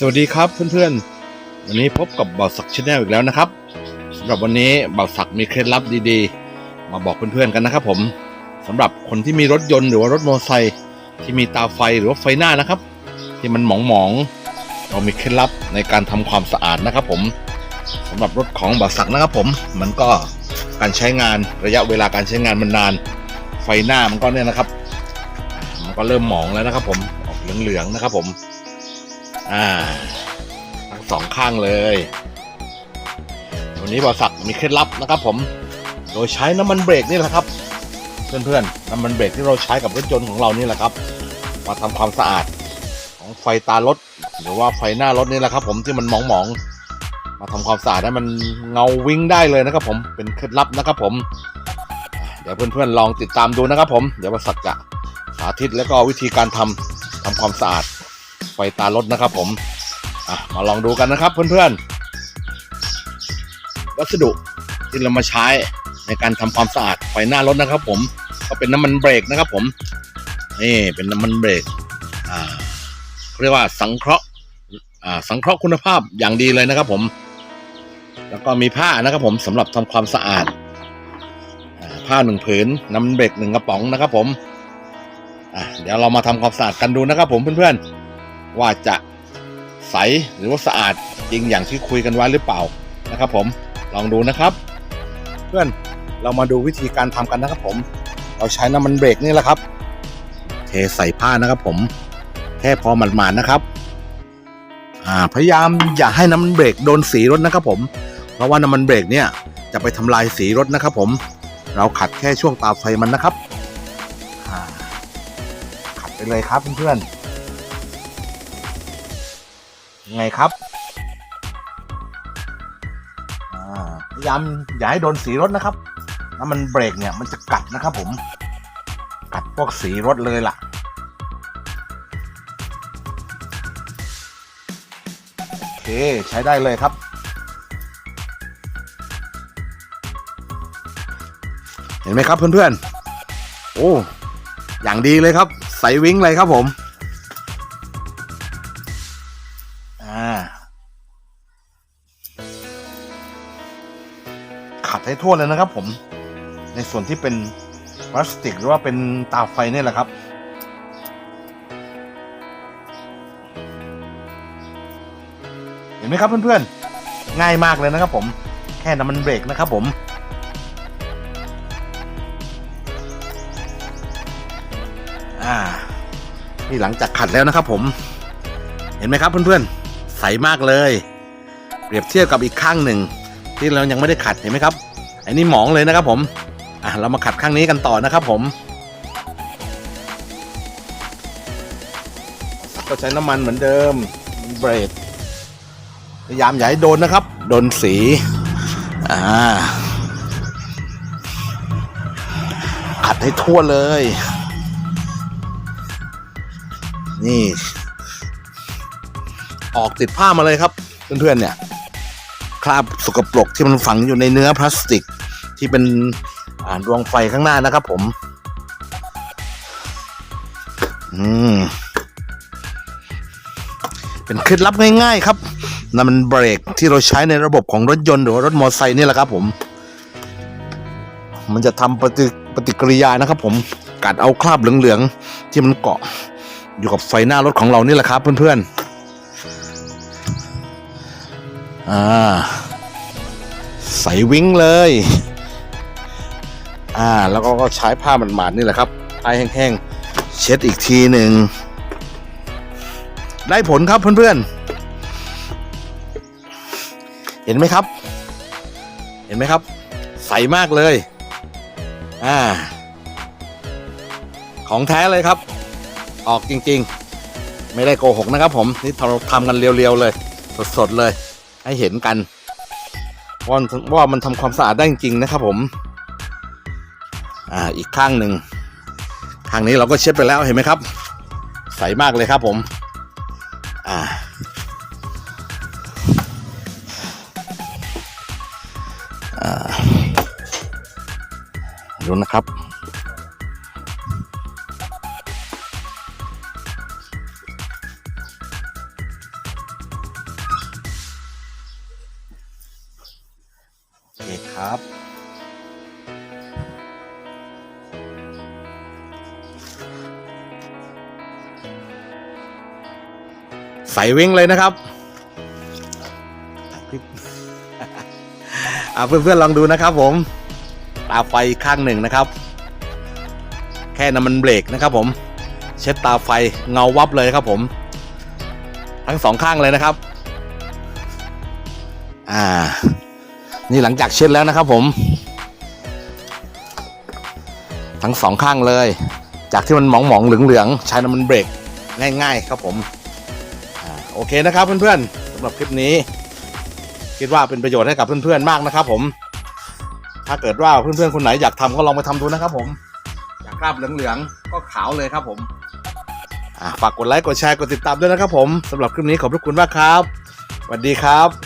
สวัสดีครับเพื่อนๆ วันนี้พบกับบ่าวศักดิ์ชแนลอีกแล้วนะครับสำหรับวันนี้บ่าวศักดิ์มีเคล็ดลับดีๆ มาบอกเพื่อนๆกันนะครับ ผมสำหรับคนที่มีรถยนต์หรือว่ารถมอเตอร์ไซค์ที่มีตาไฟหรือว่าไฟหน้านะครับ ที่มันหมองๆเรามีเคล็ดลับในการทำความสะอาดนะครับ ผมสำหรับรถของบ่าวศักดิ์นะครับ ผมมันก็การใช้งานระยะเวลาการใช้งานมันนาน ไฟหน้ามันก็เนี่ยนะครับ มันก็เริ่มหมองแล้วนะครับ ผมออกเหลืองๆนะครับ ผม อ่า ทั้งสองข้างเลยวันนี้บริษัทมีเคล็ดลับนะครับ ผม โดยใช้น้ำมันเบรกนี่แหละครับ เพื่อนๆน้ำมันเบรกที่เราใช้กับรถยนต์ของเรานี่แหละครับ มาทำความสะอาดของไฟตารถ หรือว่าไฟหน้ารถนี่แหละครับ ผมที่มันมองๆมาทำความสะอาดให้มันเงาวิ่งได้เลยนะครับ ผมเป็นเคล็ดลับนะครับผมเดี๋ยวเพื่อนๆลองติดตามดูนะครับ ผมเดี๋ยวบริษัทจะสาธิตแล้วก็วิธีการทำทำความสะอาด ไฟตารถนะครับผมมาลองดูกันนะครับเพื่อนๆ วัสดุที่เรามาใช้ในการทำความสะอาดไฟหน้ารถนะครับ ผมก็เป็นน้ำมันเบรกนะครับ ผมนี่เป็นน้ำมันเบรกอ่าเรียกว่าสังเคราะห์อ่าสังเคราะห์คุณภาพอย่างดีเลยนะครับ ผม แล้วก็มีผ้านะครับ ผมสำหรับทำความสะอาดผ้าหนึ่งผืนน้ำมันเบรกหนึ่งกระป๋องนะครับ ผมเดี๋ยวเรามาทำความสะอาดกันดูนะครับ ผมเพื่อนๆ ว่าจะใสหรือว่าสะอาดจริงอย่างที่คุยกันไว้หรือเปล่านะครับ ผมลองดูนะครับ เพื่อนเรามาดูวิธีการทำกันนะครับ ผม เราใช้น้ำมันเบรกนี่แหละครับ เทใส่ผ้านะครับ ผมแค่พอหมาดๆนะครับอ่าพยายามอย่าให้น้ำมันเบรกโดนสีรถนะครับ ผม เพราะว่าน้ำมันเบรกเนี่ยจะไปทำลายสีรถนะครับ ผม เราขัดแค่ช่วงตาไฟมันนะครับขัดไปเลยครับเพื่อนๆ ไงครับอ่าพยายามอย่าให้โดนสีรถนะครับน้ำมันเบรกเนี่ยมันจะกัดนะครับผม กัดพวกสีรถเลยล่ะ โอเคใช้ได้เลยครับ เห็นไหมครับเพื่อนๆ โอ้ อย่างดีเลยครับ ใส่วิ้งเลยครับผม ขัดให้ทั่วเลยนะครับ ผม ในส่วนที่เป็นพลาสติกหรือว่าเป็นตาไฟนี่แหละครับเห็นไหมครับเพื่อนๆ ง่ายมากเลยนะครับผม แค่น้ำมันเบรกนะครับผม อ่า นี่หลังจากขัดแล้วนะครับผม เห็นไหมครับเพื่อนๆ ใสมากเลย เปรียบเทียบกับอีกข้างหนึ่ง ที่เรายังไม่ได้ขัดเห็นไหมครับ อันนี้หมองเลยนะครับผมอะเรามาขัดข้างนี้กันต่อนะครับผม ก็ใช้น้ำมันเหมือนเดิมเบรดพยายามอย่าให้โดนนะครับ โดนสีอ่าขัดให้ทั่วเลย นี่ ออกติดผ้ามาเลยครับ เพื่อนๆเนี่ย คราบสกปรกที่มันฝังอยู่ในเนื้อพลาสติก ที่เป็นอ่าดวงไฟข้างหน้านะครับผม อืม เป็นเคล็ดลับง่ายๆครับนั่นมันเบรกที่เราใช้ในระบบของรถยนต์หรือว่ารถมอเตอร์ไซค์นี่แหละครับผม มันจะทำปฏิปฏิกิริยานะครับผมกัดเอาคราบเหลืองๆ ที่มันเกาะอยู่กับไฟหน้ารถของเรานี่แหละครับเพื่อนๆ อ่า ใส่วิ้งเลย อ่า แล้วก็ใช้ผ้าหมาดๆนี่แหละครับผ้าแห้งๆ เช็ดอีกทีหนึ่ง ได้ผลครับเพื่อนๆ เห็นไหมครับ เห็นไหมครับ ใสมากเลย อ่า ของแท้เลยครับ ออกจริงๆ ไม่ได้โกหกนะครับผม นี่เราทำกันเรียวๆเลย สดๆเลย ให้เห็นกันว่าว่ามันทำความสะอาดได้จริงๆนะครับผม อ่าอีกข้างหนึ่งข้างนี้เราก็เช็ดไปแล้วเห็นไหมครับ ใสมากเลยครับผม อ่าดูนะครับ โอเคครับ ใส่วิ่งเลยนะครับอ่าเพื่อนๆลองดูนะครับ ผมตาไฟข้างหนึ่งนะครับ แค่น้ำมันเบรกนะครับ ผม เช็ดตาไฟเงาวับเลยครับ ผม ทั้งสองข้างเลยนะครับ อ่า นี่หลังจากเช็ดแล้วนะครับ ผม ทั้งสองข้างเลย จากที่มันหมองๆเหลืองๆใช้น้ำมันเบรกง่าย ๆ ครับผม โอเคนะครับเพื่อนๆสำหรับคลิปนี้ คิดว่าเป็นประโยชน์ให้กับเพื่อนๆมากนะครับ ผม ถ้าเกิดว่าเพื่อนๆคนไหนอยากทำก็ลองไปทำดูนะครับ ผมอยากคราบเหลืองๆก็ขาวเลยครับ ผมฝากกดไลค์กดแชร์กดติดตามด้วยนะครับ ผมสำหรับคลิปนี้ขอบพระคุณมากครับสวัสดีครับ